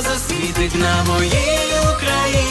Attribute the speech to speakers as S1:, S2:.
S1: засвітить на моїй Україні,